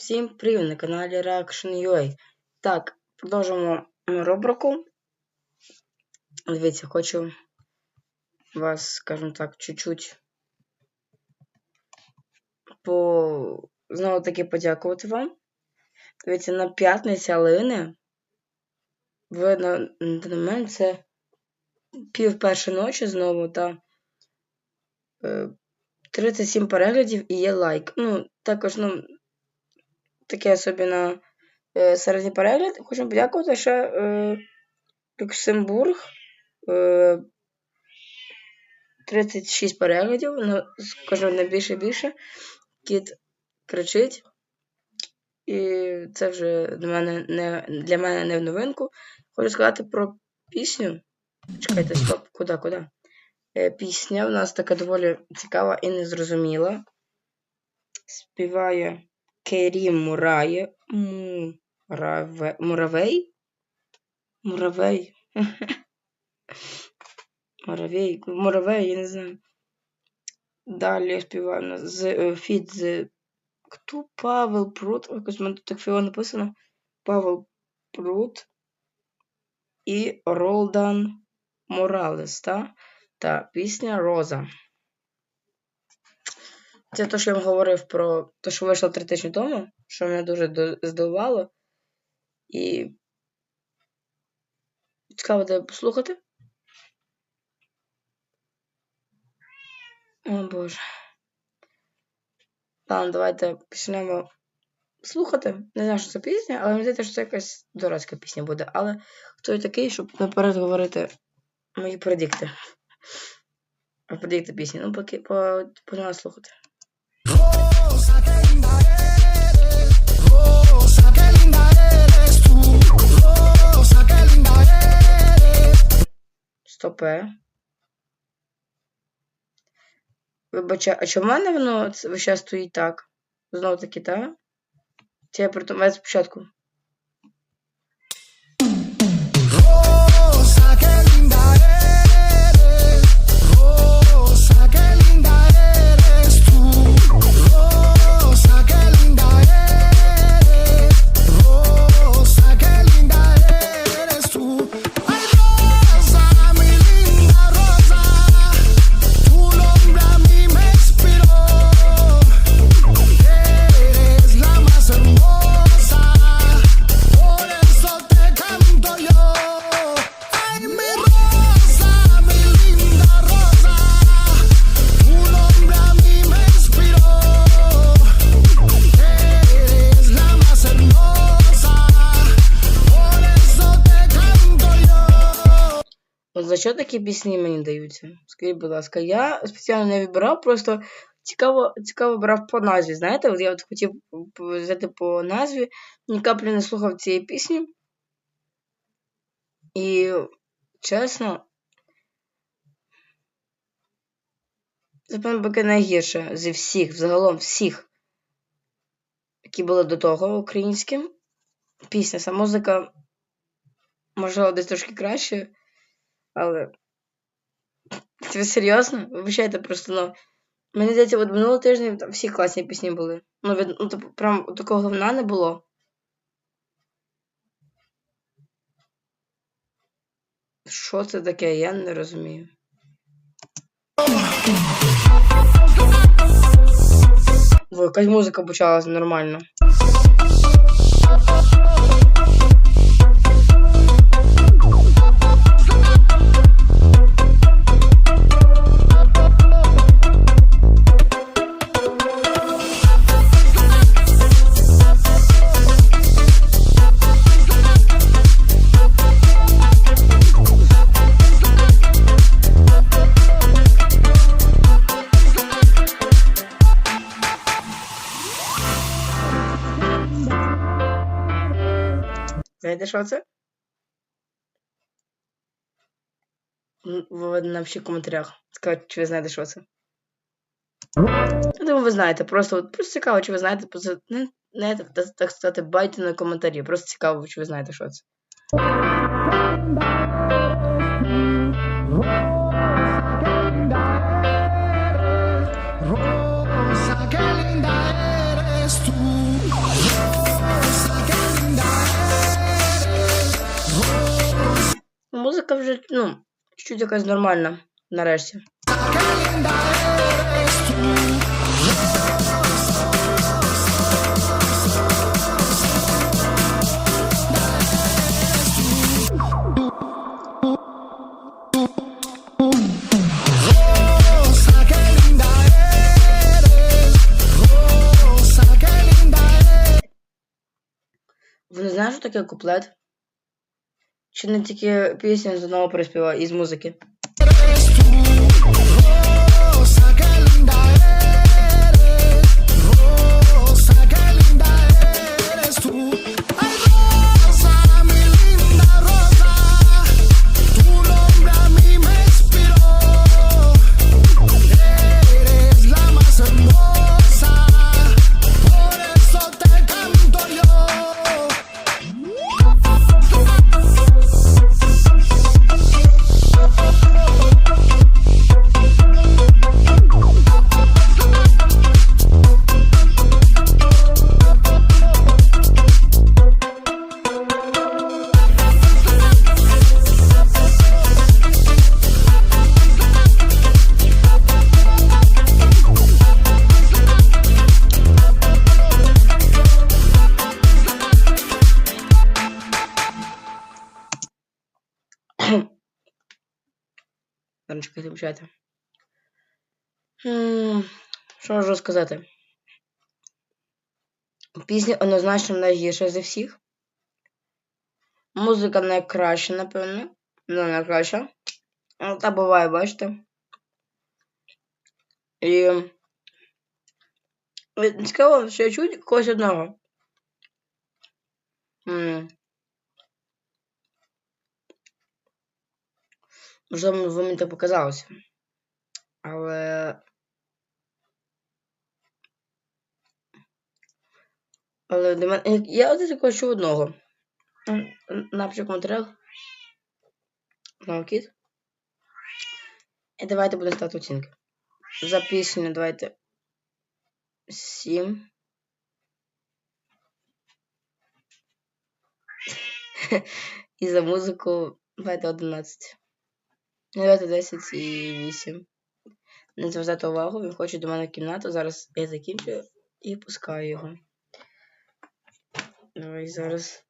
Всім привіт на каналі Reaction.ua. Так, продовжуємо рубрику. Дивіться, хочу вас, скажімо так, чуть-чуть по... знову таки подякувати вам. Дивіться, на п'ятниця Алини. Ви на, даний момент це пів першої ночі знову та е, 37 переглядів і є лайк. Ну, також, ну таке собі на е, середній перегляд. Хочу подякувати ще е, Люксембург. Е, 36 переглядів. Ну, скажу не більше більше. Кіт кричить. І це вже для мене не для мене не в новинку. Хочу сказати про пісню. Чекайте, стоп, куди, куди? Е, пісня у нас така доволі цікава і незрозуміла. Співає Керім Мурає. Мураве... Муравей? Муравей. Муравей. Муравей, я не знаю. Далі співаємо з е, фіт з. Хто Павел Прут? Якось в мене тут так фіо написано. Павел Прут і Ролдан Моралес, та? Та пісня Роза. Це те, що я вам говорив про те, що вийшло три тижні тому, що мене дуже здивувало. І цікаво де послухати. О Боже. Ладно, давайте почнемо слухати. Не знаю, що це пісня, але мені здається, що це якась дурацька пісня буде. Але хто я такий, щоб наперед говорити мої предикти. Предикти пісні. Ну, поки по, по слухати. Стопе. Вибачаю, а чому в мене воно зараз стоїть так? Знову таки, так? Це я при спочатку. За що такі пісні мені даються? Скажіть, будь ласка, я спеціально не вибирав, просто цікаво цікаво брав по назві. Знаєте, от я от хотів взяти по назві, ні каплі не слухав цієї пісні. І чесно, це поки найгірше зі всіх, взагалом всіх, які були до того українським. Пісня, сама музика, можливо, десь трошки краще. Але. Це ви серйозно? Вибачайте просто, ну. Мені здається, от минулого тижня там всі класні пісні були. Ну, від, ну типу, прям такого говна не було. Що це таке? Я не розумію. Во, якась музика почалась нормально. Знаєте, що це? Ви напишіть в коментарях. Скажіть, чи ви знаєте, що це. Я думаю, ви знаєте. Просто, просто цікаво, чи ви знаєте. Просто, не, не, так, так сказати, байте на коментарі. Просто цікаво, чи ви знаєте, що це. Музика вже, ну, чуть якась нормальна, нарешті. Ви не знаєте, що таке куплет? Чи не тільки пісню знову приспіваю із музики? Вибачайте. Хм, Що можу сказати? Пісня однозначно найгірша зі всіх. Музика найкраща, напевно. Ну, найкраща. Та буває, бачите. І. Цікаво, що я чую когось одного. Можливо, ви мені так показалося. Але. Але до мене. я- от такого чув одного. Напиши в коментарях. І давайте будемо ставити оцінки. За пісню давайте 7. І за музику давайте 11. Ну, Давайте 10 і 8. Не звертайте увагу, він хоче до мене кімнату. Зараз я закінчую і пускаю його. Давай зараз.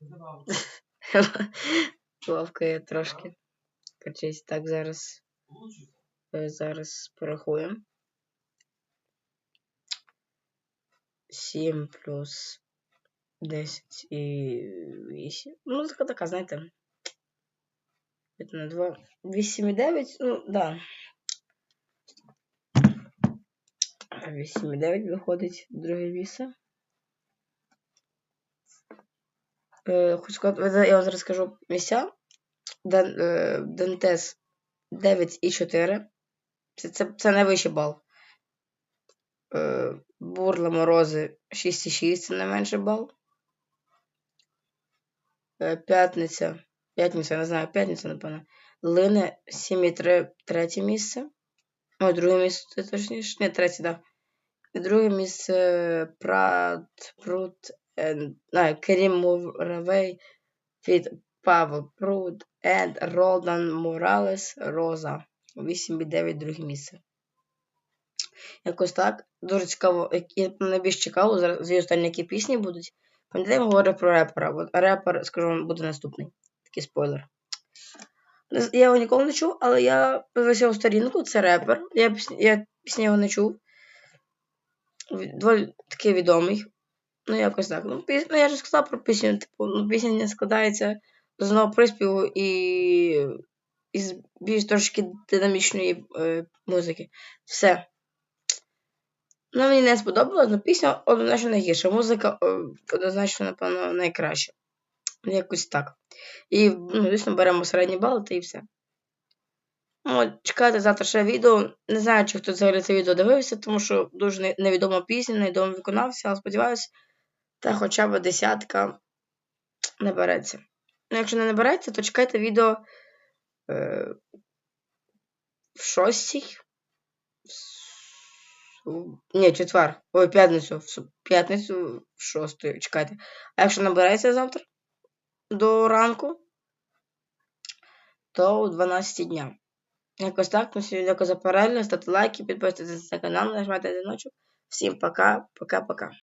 Ловкає трошки. Качись. Так, зараз. е, Зараз порахуємо. 7 плюс 10 і 8. Музика така, знаєте. Это на 2. 8,9, ну, да. 8,9 виходить друге місце. Е, хочу сказати, я вам зараз скажу місця. Ден, е, Дентес 9,4. Це, це, це найвищий бал. Е, Бурла Морози 6,6, це найменший бал. Е, П'ятниця. П'ятниця, не знаю, п'ятниця, напевно. Лине 7,3 третє місце. Ой, друге місце, точніше. Ні, третє, да. Друге місце Прат, Прут, а, Керім Муравей від Павел Прут and Ролдан Моралес Роза. 8,9 друге місце. Якось так. Дуже цікаво. як- Я найбільш цікаво, зараз дві останні які пісні будуть. Пам'ятаємо, говорю про репера. Репер, скажу вам, буде наступний. Такий спойлер. Я його ніколи не чув, але я подивився його сторінку, це репер. Я, пісні- я пісні його не чув. Доволі такий відомий. Ну, якось так. Ну, піс... ну я ж сказав про пісню. Типу, ну, пісня не складається з одного приспіву і із більш трошки динамічної е, музики. Все. Ну, мені не сподобалось, але пісня однозначно найгірша. Музика е, однозначно, напевно, найкраща. Якось так. І, ну, звісно, беремо середні бали та і все. Ну, чекайте завтра ще відео. Не знаю, чи хто взагалі це відео дивився, тому що дуже невідома пісня, невідомий виконався, але сподіваюся, та хоча б десятка набереться. Ну, якщо не набереться, то чекайте відео е, в шостій. Ні, четвер. Ой, п'ятницю. В п'ятницю в шостої. Чекайте. А якщо набереться завтра до ранку, то о 12 дня. Якось так. Ну, всім дякую за перегляд, ставте лайки, підписуйтесь на канал, нажимайте дзвіночок. Всім пока, пока-пока.